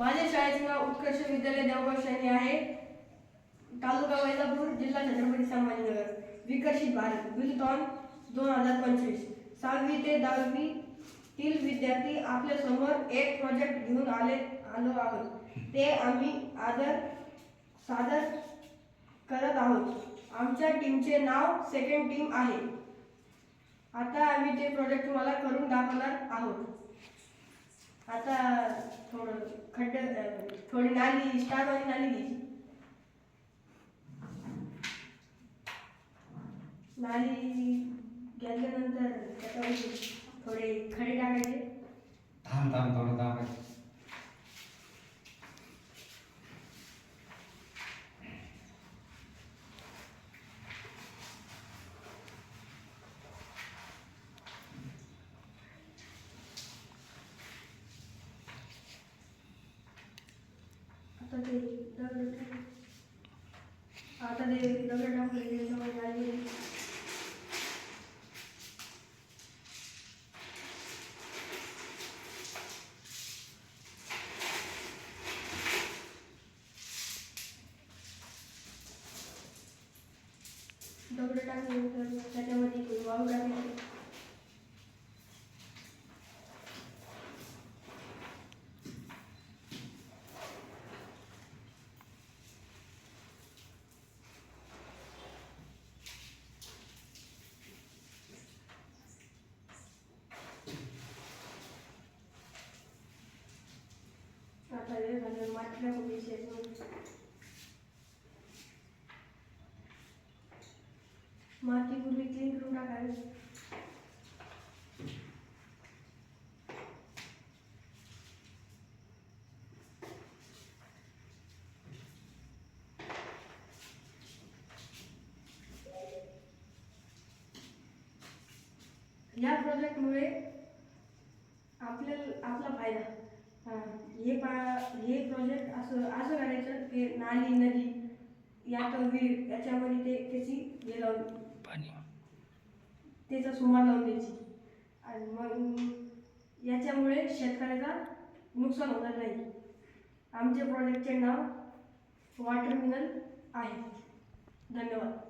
माझ्या शाळेचे नाव उत्कर्ष विद्यालय देवगाव शनी आहे. तालुका वैजापूर जिल्हा छत्रपती संभाजीनगर. विकसित भारत विलथॉन दोन हजार पंचवीस. सहावी ते दहावी तील विद्यार्थी आपल्यासमोर एक प्रोजेक्ट घेऊन आले आलो आहोत. ते आम्ही आदर सादर करत आहोत. आमच्या टीमचे नाव सेकंड टीम आहे. आता आम्ही ते प्रोजेक्ट तुम्हाला करून दाखवणार आहोत. आता थोडं खड्ड अं, थोडी नाली स्टारवाली नाली घ्यायची नाली घेतल्यानंतर त्याच्यामध्ये थोडे खडे टाकायचे थांब थांब थोडं थांब आता ते दगड आता ते दगड टाकले त्याच्यामध्ये दगड त्याच्यामध्ये थोडी वाळू टाकायची आता हे झालं माती टाकून पूर्वी क्लीन करून टाकावी या प्रोजेक्टमुळे आपल्याला आपला फायदा. हा, पा हे प्रोजेक्ट असं असं करायचं की नाली नदी या विहीर याच्यामध्ये ते त्याची हे लावून पाणी. त्याचा सुमार लावून द्यायची. आणि मग याच्यामुळे शेतकऱ्याचा नुकसान होणार नाही. आमच्या प्रोजेक्टचे नाव वॉटर मिनल आहे. धन्यवाद.